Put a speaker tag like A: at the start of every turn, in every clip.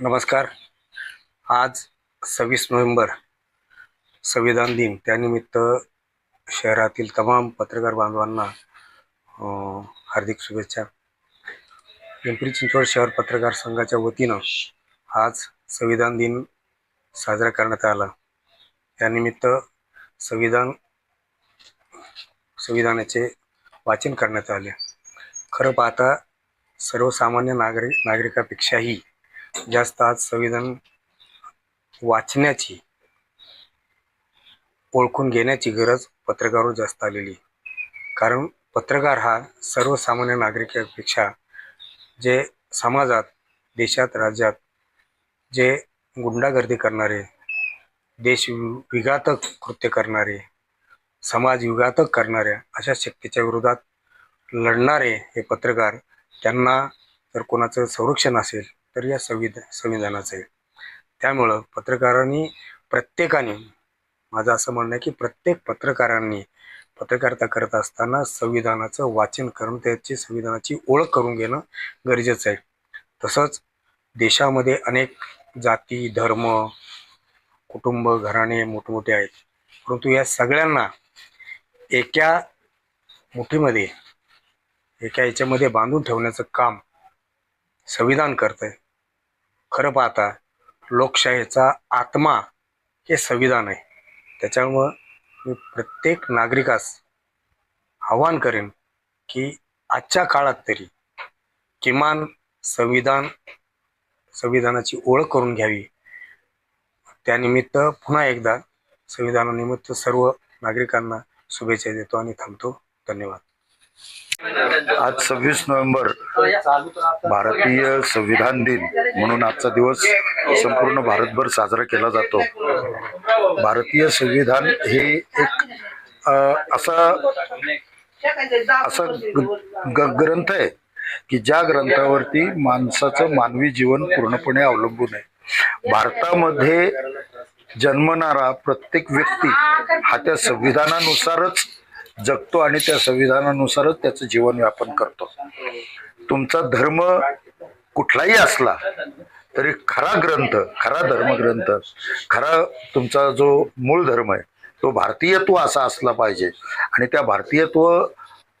A: नमस्कार. आज सव्वीस नोव्हेंबर संविधान दिन. त्यानिमित्त शहरातील तमाम पत्रकार बांधवांना हार्दिक शुभेच्छा. पिंपरी चिंचवड शहर पत्रकार संघाच्या वतीनं आज संविधान दिन साजरा करण्यात आला. त्यानिमित्त संविधान संविधानाचे वाचन करण्यात आले. खरं पाहता सर्वसामान्य नागरिक नागरिकापेक्षाही जास्त आज संविधान वाचण्याची ओळखून घेण्याची गरज पत्रकारावर जास्त आलेली कारण पत्रकार हा सर्वसामान्य नागरिकांपेक्षा जे समाजात देशात राज्यात जे गुंडागर्दी करणारे देश विघातक कृत्य करणारे समाज विघातक करणाऱ्या अशा शक्तीच्या विरोधात लढणारे हे पत्रकार त्यांना जर कोणाचं संरक्षण असेल तर या संविधा संविधानाचं आहे. त्यामुळं पत्रकारांनी प्रत्येकाने माझं असं म्हणणं आहे की प्रत्येक पत्रकारांनी पत्रकारिता करत असताना संविधानाचं वाचन करून त्याची संविधानाची ओळख करून घेणं गरजेचं आहे. तसंच देशामध्ये अनेक जाती धर्म कुटुंब घराणे मोठमोठे आहेत. परंतु या सगळ्यांना एका मुठीमध्ये एका याच्यामध्ये बांधून ठेवण्याचं काम संविधान करतं आहे खरं पाहता लोकशाहीचा आत्मा हे संविधान आहे. त्याच्यामुळं मी प्रत्येक नागरिकास आव्हान करेन की आजच्या काळात तरी किमान संविधान संविधानाची ओळख करून घ्यावी. त्यानिमित्त पुन्हा एकदा संविधानानिमित्त सर्व नागरिकांना शुभेच्छा देतो आणि थांबतो. धन्यवाद.
B: आज सव्वीस नोव्हेंबर भारतीय संविधान दिन म्हणून आजचा दिवस संपूर्ण भारतभर साजरा केला जातो. भारतीय संविधान हे एक असा असा ग- ग्रंथ आहे की ज्या ग्रंथावरती माणसाचं मानवी जीवन पूर्णपणे अवलंबून आहे. भारतामध्ये जन्मणारा प्रत्येक व्यक्ती हा त्या संविधानानुसारच जगतो आणि त्या संविधानानुसारच त्याचं जीवन व्यापन करतो. तुमचा धर्म कुठलाही असला तरी खरा ग्रंथ खरा धर्मग्रंथ खरा तुमचा जो मूळ धर्म आहे तो भारतीयत्व असा असला पाहिजे. आणि त्या भारतीयत्व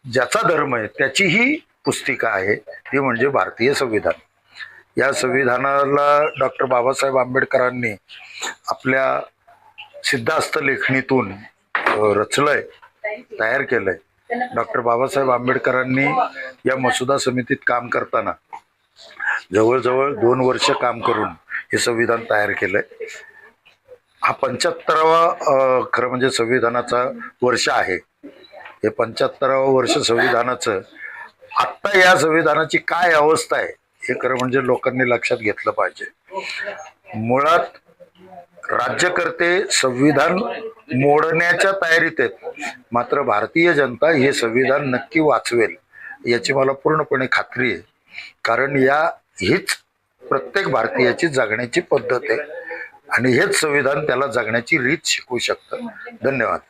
B: ज्याचा धर्म आहे त्याचीही पुस्तिका आहे ती म्हणजे भारतीय संविधान. या संविधानाला डॉक्टर बाबासाहेब आंबेडकरांनी आपल्या सिद्धास्त लेखणीतून रचलंय. तयार केलंय. डॉक्टर बाबासाहेब आंबेडकरांनी या मसुदा समितीत काम करताना जवळजवळ दोन वर्ष काम करून हे संविधान तयार केलंय. हा पंच्याहत्तरावा खरं म्हणजे संविधानाचा वर्ष आहे. हे पंच्याहत्तरावं वर्ष संविधानाचं आत्ता या संविधानाची काय अवस्था आहे हे खरं म्हणजे लोकांनी लक्षात घेतलं पाहिजे. मुळात राज्यकर्ते संविधान मोडण्याच्या तयारीत आहेत. मात्र भारतीय जनता हे संविधान नक्की वाचवेल याची मला पूर्णपणे खात्री आहे. कारण या हीच प्रत्येक भारतीयाची जगण्याची पद्धत आहे. आणि हेच संविधान त्याला जगण्याची रीत शिकवू शकतं. धन्यवाद.